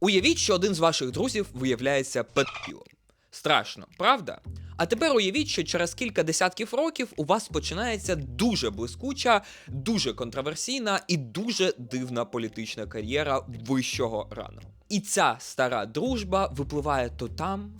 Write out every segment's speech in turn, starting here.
Уявіть, що один з ваших друзів виявляється педфілом. Страшно, правда? А тепер уявіть, що через кілька десятків років у вас починається дуже блискуча, дуже контроверсійна і дуже дивна політична кар'єра вищого рану. І ця стара дружба випливає то там,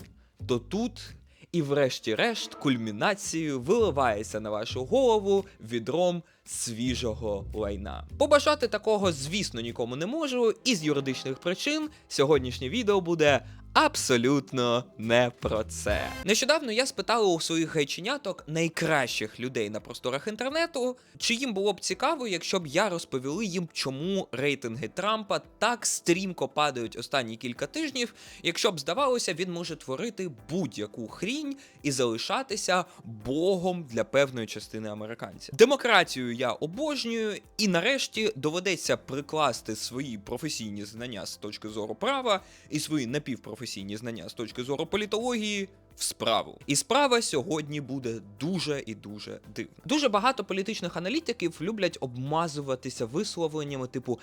то тут, і врешті-решт кульмінацією виливається на вашу голову відром свіжого лайна. Побажати такого, звісно, нікому не можу, і з юридичних причин сьогоднішнє відео буде. Абсолютно не про це. Нещодавно я спитав у своїх гайченяток найкращих людей на просторах інтернету, чи їм було б цікаво, якщо б я розповіли їм, чому рейтинги Трампа так стрімко падають останні кілька тижнів, якщо б здавалося, він може творити будь-яку хрінь і залишатися богом для певної частини американців. Демократію я обожнюю, і нарешті доведеться прикласти свої професійні знання з точки зору права і свої напівпрофесійні знання з точки зору політології. В справу. І справа сьогодні буде дуже і дуже дивна. Дуже багато політичних аналітиків люблять обмазуватися висловленнями типу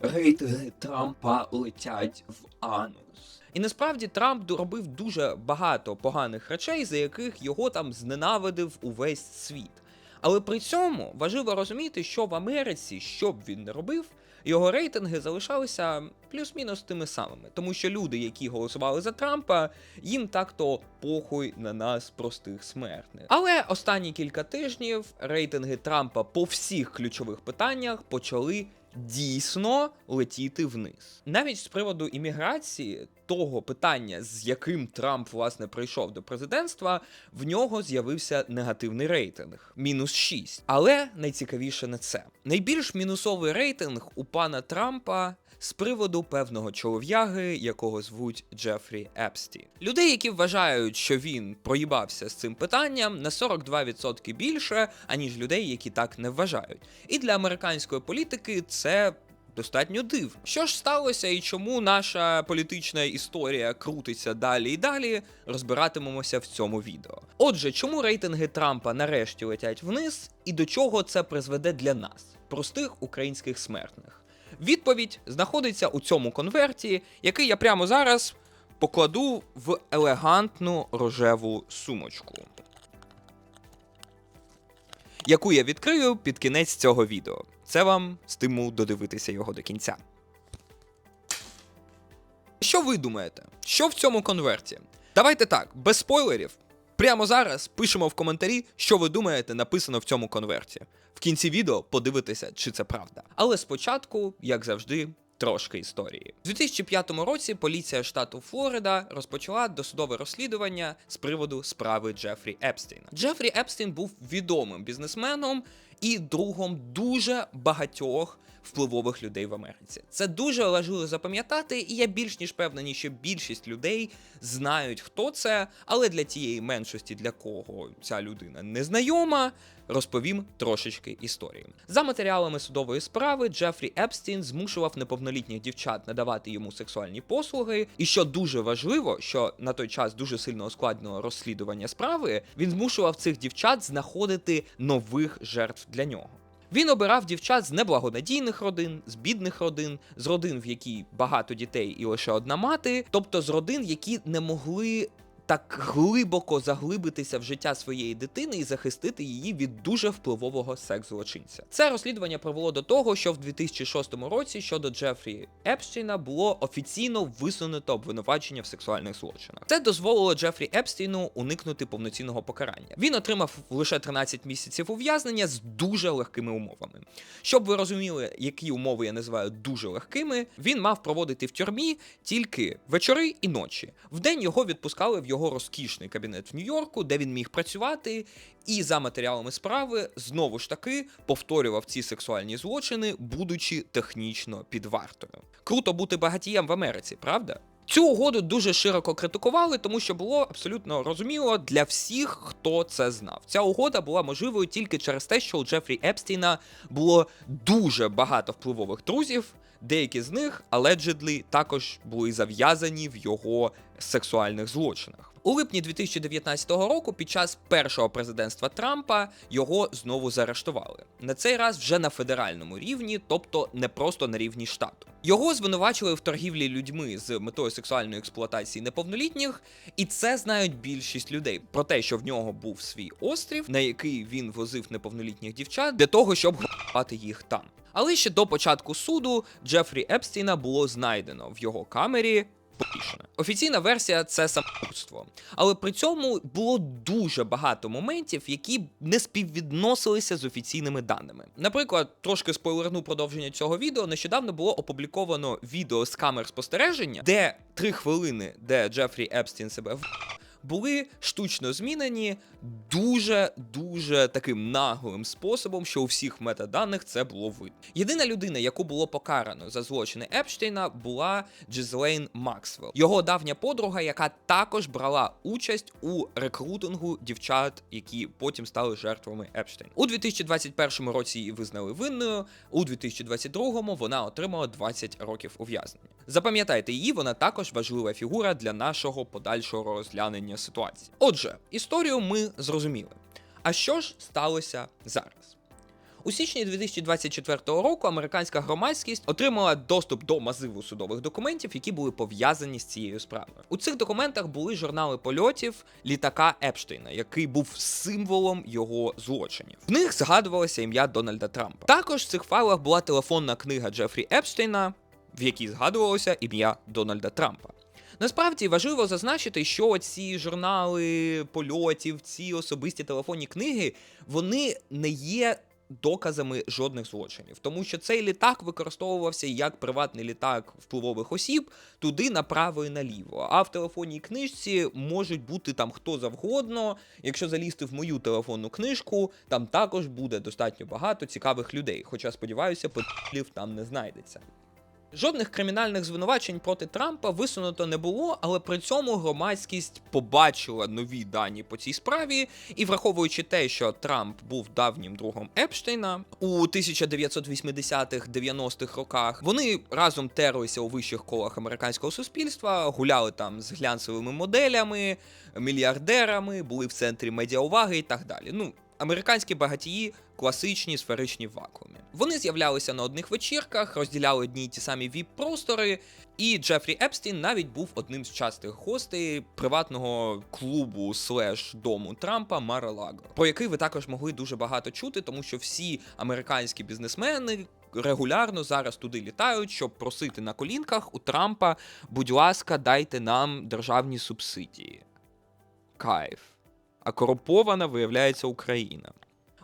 рейтинги Трампа летять в анус. І насправді Трамп робив дуже багато поганих речей, за яких його там зненавидив увесь світ. Але при цьому важливо розуміти, що в Америці, що б він не робив, його рейтинги залишалися плюс-мінус тими самими, тому що люди, які голосували за Трампа, їм так-то похуй на нас, простих смертних. Але останні кілька тижнів рейтинги Трампа по всіх ключових питаннях почали. Дійсно летіти вниз, навіть з приводу імміграції, того питання, з яким Трамп власне прийшов до президентства, в нього з'явився негативний рейтинг мінус 6. Але найцікавіше не це. Найбільш мінусовий рейтинг у пана Трампа з приводу певного чолов'яги, якого звуть Джефрі Епсті. Людей, які вважають, що він проїбався з цим питанням, на 42% більше, аніж людей, які так не вважають. І для американської політики це. Достатньо див. Що ж сталося і чому наша політична історія крутиться далі і далі, розбиратимемося в цьому відео. Отже, чому рейтинги Трампа нарешті летять вниз, і до чого це призведе для нас, простих українських смертних? Відповідь знаходиться у цьому конверті, який я прямо зараз покладу в елегантну рожеву сумочку, яку я відкрию під кінець цього відео. Це вам стимул додивитися його до кінця. Що ви думаєте? Що в цьому конверті? Давайте так, без спойлерів. Прямо зараз пишемо в коментарі, що ви думаєте, написано в цьому конверті. В кінці відео подивитися, чи це правда. Але спочатку, як завжди, трошки історії. У 2005 році поліція штату Флорида розпочала досудове розслідування з приводу справи Джефрі Епстейна. Джефрі Епстейн був відомим бізнесменом і другом дуже багатьох впливових людей в Америці. Це дуже важливо запам'ятати, і я більш ніж певний, що більшість людей знають, хто це, але для тієї меншості, для кого ця людина не знайома, розповім трошечки історії. За матеріалами судової справи Джефрі Епстін змушував неповнолітніх дівчат надавати йому сексуальні послуги. І що дуже важливо, що на той час дуже сильно ускладнило розслідування справи, він змушував цих дівчат знаходити нових жертв для нього. Він обирав дівчат з неблагонадійних родин, з бідних родин, з родин, в якій багато дітей і лише одна мати, тобто з родин, які не могли так глибоко заглибитися в життя своєї дитини і захистити її від дуже впливового секс-злочинця. Це розслідування привело до того, що в 2006 році щодо Джефрі Епстіна було офіційно висунуто обвинувачення в сексуальних злочинах. Це дозволило Джефрі Епстіну уникнути повноцінного покарання. Він отримав лише 13 місяців ув'язнення з дуже легкими умовами. Щоб ви розуміли, які умови я називаю дуже легкими, він мав проводити в тюрмі тільки вечори і ночі. Вдень його відпускали в його розкішний кабінет в Нью-Йорку, де він міг працювати, і за матеріалами справи знову ж таки повторював ці сексуальні злочини, будучи технічно під вартою. Круто бути багатієм в Америці, правда? Цю угоду дуже широко критикували, тому що було абсолютно розуміло для всіх, хто це знав. Ця угода була можливою тільки через те, що у Джефрі Епстіна було дуже багато впливових друзів. Деякі з них allegedly, також були зав'язані в його сексуальних злочинах. У липні 2019 року, під час першого президентства Трампа, його знову заарештували. На цей раз вже на федеральному рівні, тобто не просто на рівні штату. Його звинувачили в торгівлі людьми з метою сексуальної експлуатації неповнолітніх, і це знають більшість людей про те, що в нього був свій острів, на який він возив неповнолітніх дівчат для того, щоб грати їх там. Але ще до початку суду Джефрі Епстіна було знайдено в його камері. Повішене. Офіційна версія це самогубство. Але при цьому було дуже багато моментів, які не співвідносилися з офіційними даними. Наприклад, трошки спойлерну продовження цього відео. Нещодавно було опубліковано відео з камер спостереження, де три хвилини, де Джефрі Епстін себе в були штучно змінені дуже дуже таким наглим способом, що у всіх метаданих це було видно. Єдина людина, яку було покарано за злочини Епштейна, була Джезлейн Максвелл, його давня подруга, яка також брала участь у рекрутингу дівчат, які потім стали жертвами Епштейна. У 2021 році її визнали винною. У 2022 вона отримала 20 років ув'язнення. Запам'ятайте її, вона також важлива фігура для нашого подальшого розглянення ситуації. Отже, історію ми зрозуміли. А що ж сталося зараз? У січні 2024 року американська громадськість отримала доступ до мазиву судових документів, які були пов'язані з цією справою. У цих документах були журнали польотів літака Епштейна, який був символом його злочинів. В них згадувалося ім'я Дональда Трампа. Також в цих файлах була телефонна книга Джефрі Епштейна, в якій згадувалося ім'я Дональда Трампа. Насправді важливо зазначити, що ці журнали польотів, ці особисті телефонні книги, вони не є доказами жодних злочинів, тому що цей літак використовувався як приватний літак впливових осіб туди направо і наліво. А в телефонній книжці можуть бути там хто завгодно. Якщо залізти в мою телефонну книжку, там також буде достатньо багато цікавих людей. Хоча сподіваюся, подлів там не знайдеться. Жодних кримінальних звинувачень проти Трампа висунуто не було, але при цьому громадськість побачила нові дані по цій справі, і враховуючи те, що Трамп був давнім другом Епштейна у 1980-х-90-х роках, вони разом терлися у вищих колах американського суспільства, гуляли там з глянцевими моделями, мільярдерами, були в центрі медіауваги і так далі. Ну, американські багатії класичні сферичні вакуумі. Вони з'являлися на одних вечірках, розділяли одні й ті самі віп-простори, і Джефрі Епстін навіть був одним з частих гостей приватного клубу слеш дому Трампа Маралаго, про який ви також могли дуже багато чути, тому що всі американські бізнесмени. Регулярно зараз туди літають, щоб просити на колінках у Трампа, будь ласка, дайте нам державні субсидії. Кайф. А корумпована виявляється Україна.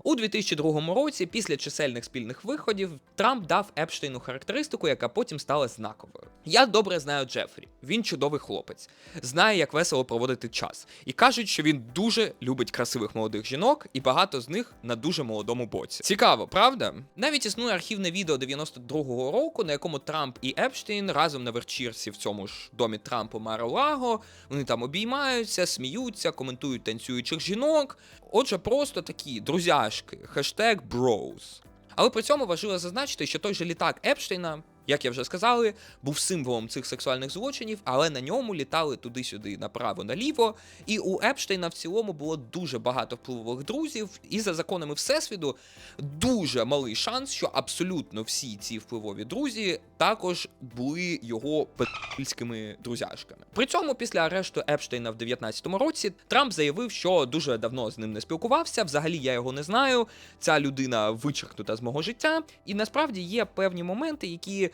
У 2002 році, після чисельних спільних виходів, Трамп дав Епштейну характеристику, яка потім стала знаковою. Я добре знаю Джефрі, він чудовий хлопець, знає, як весело проводити час. І кажуть, що він дуже любить красивих молодих жінок, і багато з них на дуже молодому боці. Цікаво, правда? Навіть існує архівне відео 92-го року, на якому Трамп і Епштейн разом на вечірці в цьому ж домі Трампу Маро-Лаго, Вони там обіймаються, сміються, коментують танцюючих жінок. Отже, просто такі друзяшки, хештег bros. Але при цьому важливо зазначити, що той же літак Епштейна, як я вже сказали, був символом цих сексуальних злочинів, але на ньому літали туди-сюди направо-наліво. І у Епштейна в цілому було дуже багато впливових друзів, і за законами Всесвіту дуже малий шанс, що абсолютно всі ці впливові друзі також були його петельськими друзяшками. При цьому, після арешту Епштейна в 2019 році, Трамп заявив, що дуже давно з ним не спілкувався. Взагалі я його не знаю. Ця людина вичеркнута з мого життя, і насправді є певні моменти, які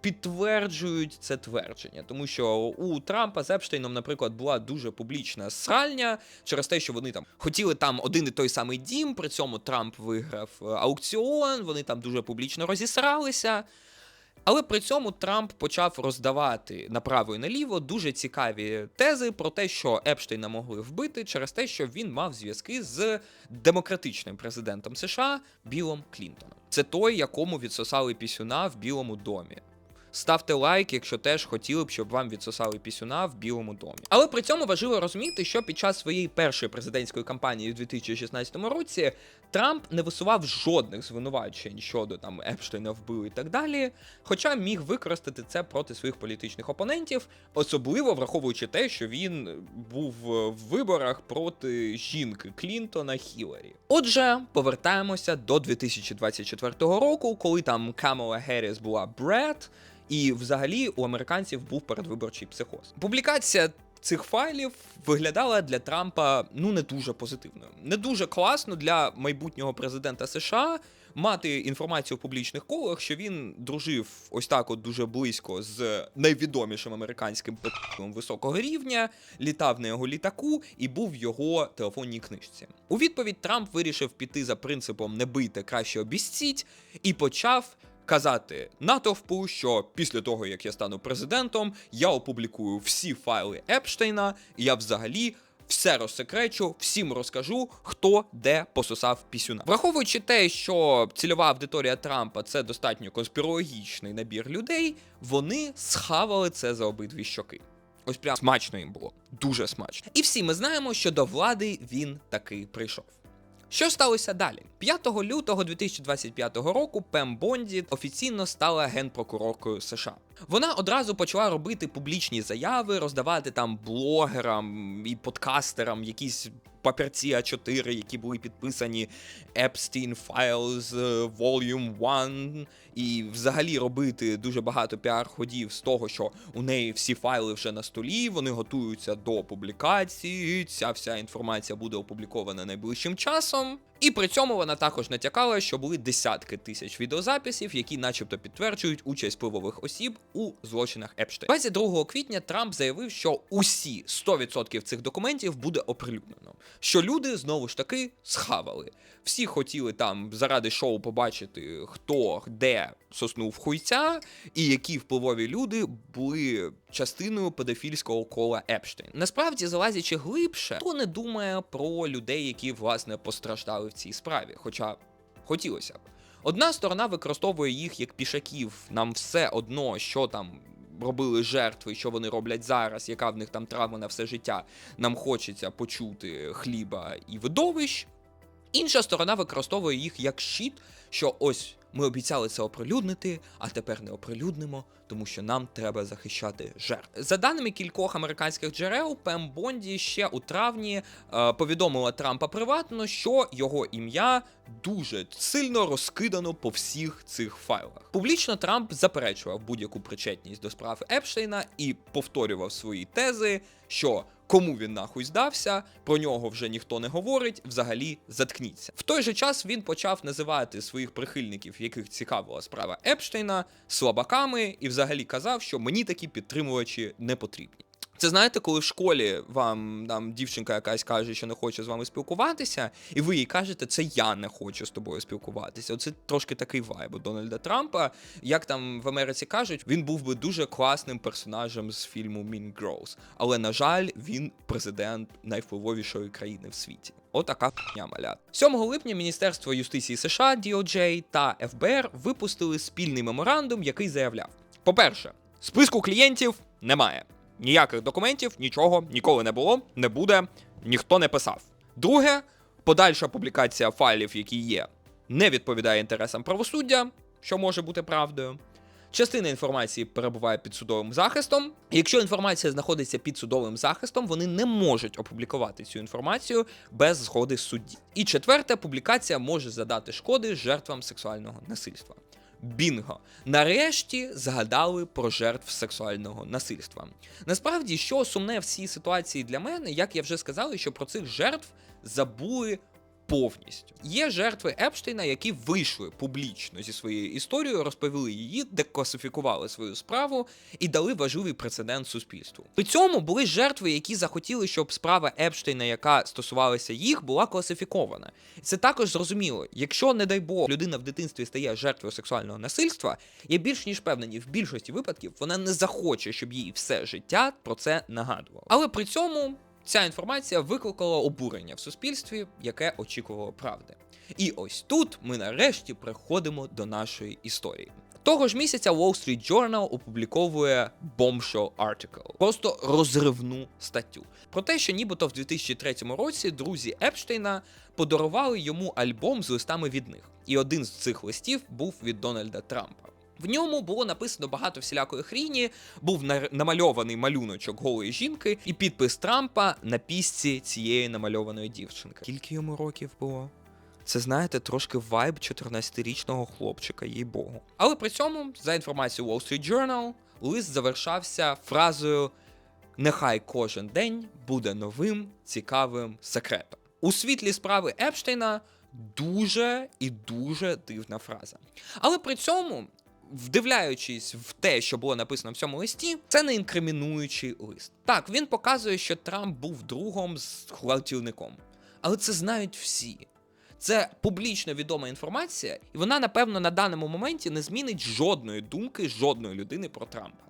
підтверджують це твердження, тому що у Трампа з Епштейном, наприклад, була дуже публічна сральня через те, що вони там хотіли там один і той самий дім. При цьому Трамп виграв е, аукціон, вони там дуже публічно розісралися. Але при цьому Трамп почав роздавати направо і наліво дуже цікаві тези про те, що Епштейна могли вбити через те, що він мав зв'язки з демократичним президентом США Білом Клінтоном. Це той, якому відсосали пісюна в Білому домі. Ставте лайк, якщо теж хотіли б, щоб вам відсосали пісюна в Білому домі. Але при цьому важливо розуміти, що під час своєї першої президентської кампанії у 2016 році Трамп не висував жодних звинувачень щодо там Епштейна вбили і так далі. Хоча міг використати це проти своїх політичних опонентів, особливо враховуючи те, що він був в виборах проти жінки Клінтона Хіларі. Отже, повертаємося до 2024 року, коли там Камала Герріс була Бред, і взагалі у американців був передвиборчий психоз. Публікація цих файлів виглядала для Трампа ну не дуже позитивною, не дуже класно для майбутнього президента США. Мати інформацію в публічних колах, що він дружив ось так, от дуже близько з найвідомішим американським пи***ом високого рівня, літав на його літаку і був в його телефонній книжці. У відповідь Трамп вирішив піти за принципом не бийте, краще обіціть, і почав казати натовпу, що після того, як я стану президентом, я опублікую всі файли Епштейна, і я взагалі. Все розсекречу, всім розкажу, хто де пососав пісюна. Враховуючи те, що цільова аудиторія Трампа це достатньо конспірологічний набір людей, вони схавали це за обидві щоки. Ось прям смачно їм було, дуже смачно. І всі ми знаємо, що до влади він таки прийшов. Що сталося далі? 5 лютого 2025 року Пем Бонді офіційно стала генпрокуроркою США. Вона одразу почала робити публічні заяви, роздавати там блогерам і подкастерам якісь папірці А4, які були підписані Epstein Files е, Volume 1, і взагалі робити дуже багато піар-ходів з того, що у неї всі файли вже на столі, вони готуються до публікації. Ця вся інформація буде опублікована найближчим часом. І при цьому вона також натякала, що були десятки тисяч відеозаписів, які, начебто, підтверджують участь впливових осіб у злочинах Епштейн. 22 квітня Трамп заявив, що усі 100% цих документів буде оприлюднено. Що люди знову ж таки схавали. Всі хотіли там заради шоу побачити, хто де соснув хуйця, і які впливові люди були частиною педофільського кола Епштейн. Насправді, залазячи глибше, хто не думає про людей, які власне постраждали в цій справі, хоча хотілося б. Одна сторона використовує їх як пішаків, нам все одно, що там. Робили жертви, що вони роблять зараз, яка в них там травма на все життя. Нам хочеться почути хліба і видовищ. Інша сторона використовує їх як щит, що ось ми обіцяли це оприлюднити, а тепер не оприлюднимо, тому що нам треба захищати жертв. За даними кількох американських джерел, Пем Бонді ще у травні е, повідомила Трампа приватно, що його ім'я дуже сильно розкидано по всіх цих файлах. Публічно Трамп заперечував будь-яку причетність до справ Епштейна і повторював свої тези, що Кому він нахуй здався, про нього вже ніхто не говорить, взагалі заткніться. В той же час він почав називати своїх прихильників, яких цікавила справа Епштейна, слабаками, і взагалі казав, що мені такі підтримувачі не потрібні. Це знаєте, коли в школі вам там дівчинка якась каже, що не хоче з вами спілкуватися, і ви їй кажете, це я не хочу з тобою спілкуватися. Оце трошки такий вайб у Дональда Трампа. Як там в Америці кажуть, він був би дуже класним персонажем з фільму Mean Girls. Але на жаль, він президент найвпливовішої країни в світі. Отака х**ня малят. 7 липня Міністерство юстиції США, DOJ та ФБР випустили спільний меморандум, який заявляв: по-перше, списку клієнтів немає. Ніяких документів, нічого ніколи не було, не буде, ніхто не писав. Друге, подальша публікація файлів, які є, не відповідає інтересам правосуддя, що може бути правдою. Частина інформації перебуває під судовим захистом. Якщо інформація знаходиться під судовим захистом, вони не можуть опублікувати цю інформацію без згоди судді. І четверте, публікація може задати шкоди жертвам сексуального насильства. Бінго! Нарешті згадали про жертв сексуального насильства. Насправді, що сумне в цій ситуації для мене, як я вже сказав, що про цих жертв забули повністю. Є жертви Епштейна, які вийшли публічно зі своєю історією, розповіли її, декласифікували свою справу і дали важливий прецедент суспільству. При цьому були жертви, які захотіли, щоб справа Епштейна, яка стосувалася їх, була класифікована. Це також зрозуміло. Якщо, не дай Бог, людина в дитинстві стає жертвою сексуального насильства, я більш ніж впевнений, в більшості випадків вона не захоче, щоб їй все життя про це нагадувало. Але при цьому. Ця інформація викликала обурення в суспільстві, яке очікувало правди. І ось тут ми нарешті приходимо до нашої історії. Того ж місяця Wall Street Journal опубліковує bombshell article, просто розривну статтю про те, що нібито в 2003 році друзі Епштейна подарували йому альбом з листами від них. І один з цих листів був від Дональда Трампа. В ньому було написано багато всілякої хріні, був намальований малюночок голої жінки і підпис Трампа на пісці цієї намальованої дівчинки. Скільки йому років було? Це знаєте, трошки вайб 14-річного хлопчика, їй богу. Але при цьому, за інформацією Wall Street Journal, лист завершався фразою Нехай кожен день буде новим цікавим секретом. У світлі справи Епштейна дуже і дуже дивна фраза. Але при цьому, вдивляючись в те, що було написано в цьому листі, це не інкримінуючий лист. Так, він показує, що Трамп був другом з гвалтівником. Але це знають всі. Це публічно відома інформація, і вона, напевно, на даному моменті не змінить жодної думки жодної людини про Трампа.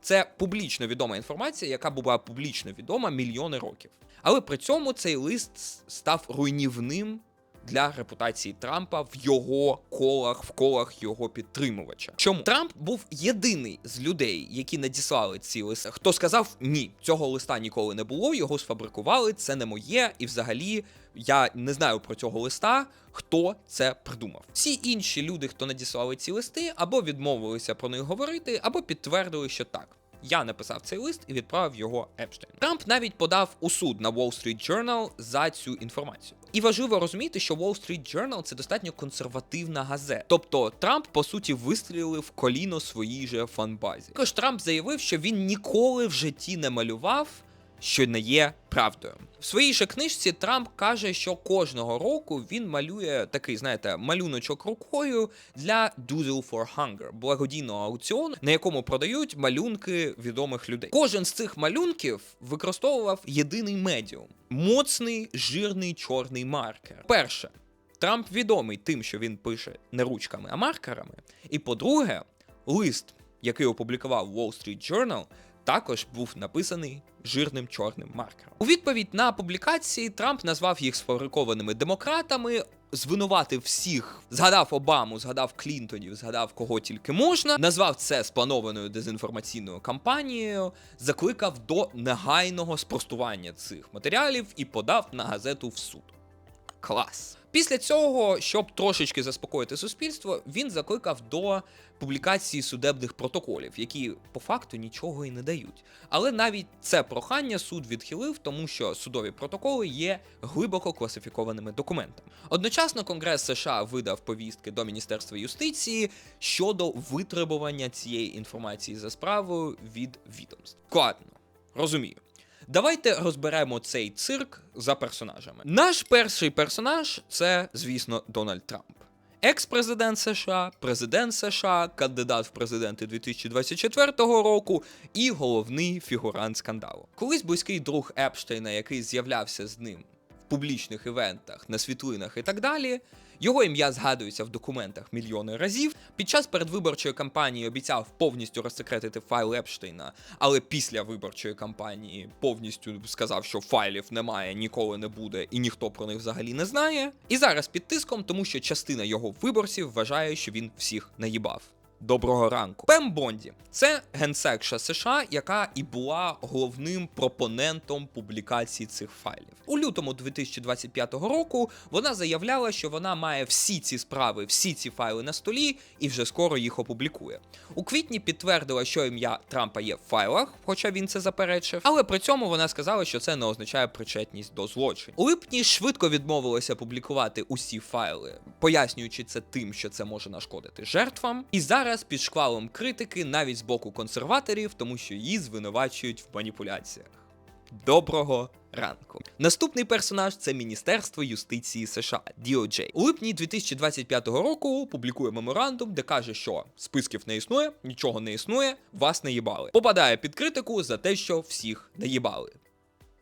Це публічно відома інформація, яка була публічно відома мільйони років. Але при цьому цей лист став руйнівним для репутації Трампа в його колах, в колах його підтримувача. Чому Трамп був єдиний з людей, які надіслали ці листи, хто сказав ні, цього листа ніколи не було, його сфабрикували, це не моє, і взагалі я не знаю про цього листа, хто це придумав. Всі інші люди, хто надіслали ці листи, або відмовилися про них говорити, або підтвердили, що так. Я написав цей лист і відправив його Епштейн. Трамп навіть подав у суд на Wall Street Journal за цю інформацію. І важливо розуміти, що Wall Street Journal це достатньо консервативна газета. Тобто Трамп, по суті, вистрілив коліно своїй же фанбазі. Також Трамп заявив, що він ніколи в житті не малював. Що не є правдою в своїй же книжці Трамп каже, що кожного року він малює такий, знаєте, малюночок рукою для Doodle for Hunger, благодійного аукціону, на якому продають малюнки відомих людей. Кожен з цих малюнків використовував єдиний медіум моцний жирний чорний маркер. Перше, Трамп відомий тим, що він пише не ручками, а маркерами. І по-друге, лист, який опублікував Wall Street Journal, також був написаний жирним чорним маркером. У відповідь на публікації Трамп назвав їх сфабрикованими демократами. Звинуватив всіх, згадав Обаму, згадав Клінтонів, згадав кого тільки можна, назвав це спланованою дезінформаційною кампанією, закликав до негайного спростування цих матеріалів і подав на газету в суд. Клас. Після цього, щоб трошечки заспокоїти суспільство, він закликав до публікації судебних протоколів, які по факту нічого і не дають. Але навіть це прохання суд відхилив, тому що судові протоколи є глибоко класифікованими документами. Одночасно Конгрес США видав повістки до Міністерства юстиції щодо витребування цієї інформації за справою від відомств. Складно, розумію. Давайте розберемо цей цирк за персонажами. Наш перший персонаж це, звісно, Дональд Трамп. Екс-президент США, президент США, кандидат в президенти 2024 року і головний фігурант скандалу. Колись близький друг Епштейна, який з'являвся з ним публічних івентах, на світлинах і так далі. Його ім'я згадується в документах мільйони разів. Під час передвиборчої кампанії обіцяв повністю розсекретити файл Епштейна, але після виборчої кампанії повністю сказав, що файлів немає, ніколи не буде, і ніхто про них взагалі не знає. І зараз під тиском, тому що частина його виборців вважає, що він всіх наїбав. Доброго ранку. Пем Бонді це генсекша США, яка і була головним пропонентом публікації цих файлів. У лютому 2025 року вона заявляла, що вона має всі ці справи, всі ці файли на столі і вже скоро їх опублікує. У квітні підтвердила, що ім'я Трампа є в файлах, хоча він це заперечив. Але при цьому вона сказала, що це не означає причетність до злочинів. У липні швидко відмовилася публікувати усі файли, пояснюючи це тим, що це може нашкодити жертвам. І зараз під шквалом критики навіть з боку консерваторів, тому що її звинувачують в маніпуляціях. Доброго ранку. Наступний персонаж це Міністерство юстиції США DOJ. У липні 2025 року публікує меморандум, де каже, що списків не існує, нічого не існує, вас не їбали. Попадає під критику за те, що всіх наїбали.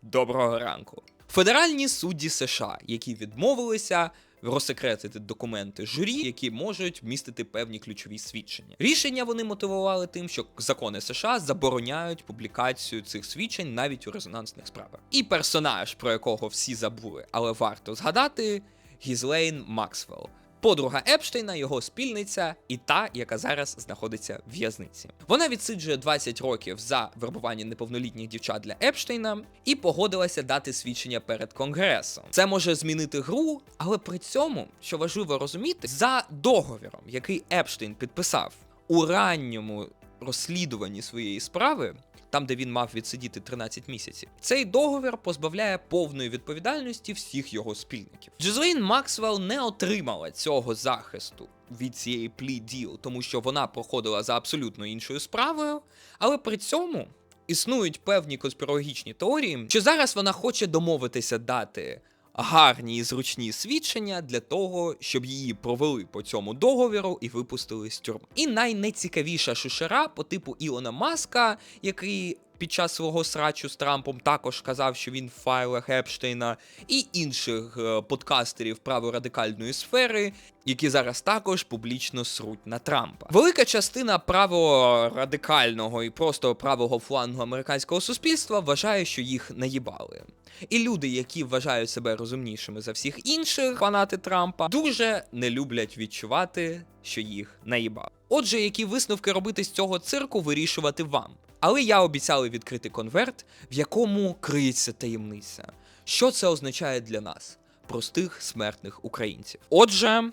Доброго ранку. Федеральні судді США, які відмовилися розсекретити документи журі, які можуть містити певні ключові свідчення. Рішення вони мотивували тим, що закони США забороняють публікацію цих свідчень навіть у резонансних справах. І персонаж, про якого всі забули, але варто згадати, Гізлейн Максвелл. Подруга Епштейна, його спільниця, і та, яка зараз знаходиться в в'язниці. Вона відсиджує 20 років за вербування неповнолітніх дівчат для Епштейна і погодилася дати свідчення перед конгресом. Це може змінити гру, але при цьому, що важливо розуміти, за договіром, який Епштейн підписав у ранньому розслідуванні своєї справи. Там, де він мав відсидіти 13 місяців, цей договір позбавляє повної відповідальності всіх його спільників. Джезлейн Максвелл не отримала цього захисту від цієї плі діл, тому що вона проходила за абсолютно іншою справою, але при цьому існують певні конспірологічні теорії, що зараз вона хоче домовитися дати гарні і зручні свідчення для того, щоб її провели по цьому договіру і випустили з тюрми. І найнецікавіша шушера по типу Ілона Маска, який. Під час свого срачу з Трампом також казав, що він в файлах Епштейна, і інших е, подкастерів праворадикальної сфери, які зараз також публічно сруть на Трампа. Велика частина праворадикального і просто правого флангу американського суспільства вважає, що їх наїбали. І люди, які вважають себе розумнішими за всіх інших, фанати Трампа, дуже не люблять відчувати, що їх наїбали. Отже, які висновки робити з цього цирку, вирішувати вам. Але я обіцяли відкрити конверт, в якому криється таємниця. Що це означає для нас, простих смертних українців? Отже.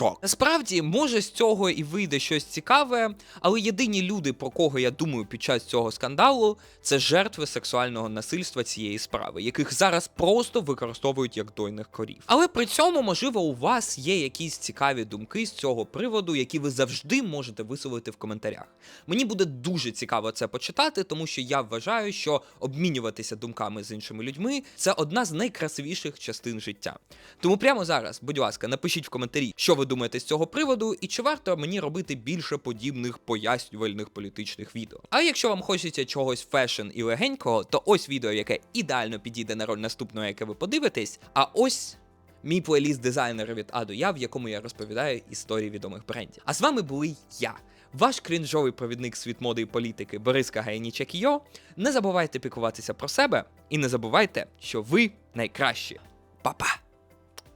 Шок. Насправді, може, з цього і вийде щось цікаве, але єдині люди, про кого я думаю під час цього скандалу, це жертви сексуального насильства цієї справи, яких зараз просто використовують як дойних корів. Але при цьому, можливо, у вас є якісь цікаві думки з цього приводу, які ви завжди можете висловити в коментарях. Мені буде дуже цікаво це почитати, тому що я вважаю, що обмінюватися думками з іншими людьми це одна з найкрасивіших частин життя. Тому прямо зараз, будь ласка, напишіть в коментарі, що ви думаєте з цього приводу, і чи варто мені робити більше подібних пояснювальних політичних відео. А якщо вам хочеться чогось фешн і легенького, то ось відео, яке ідеально підійде на роль наступного, яке ви подивитесь. А ось. Мій плейліст дизайнера від А до Я, в якому я розповідаю історії відомих брендів. А з вами були я, ваш крінжовий провідник світ моди і політики Бориска Гаяніча Кіо. Не забувайте піклуватися про себе і не забувайте, що ви найкращі. Па-па!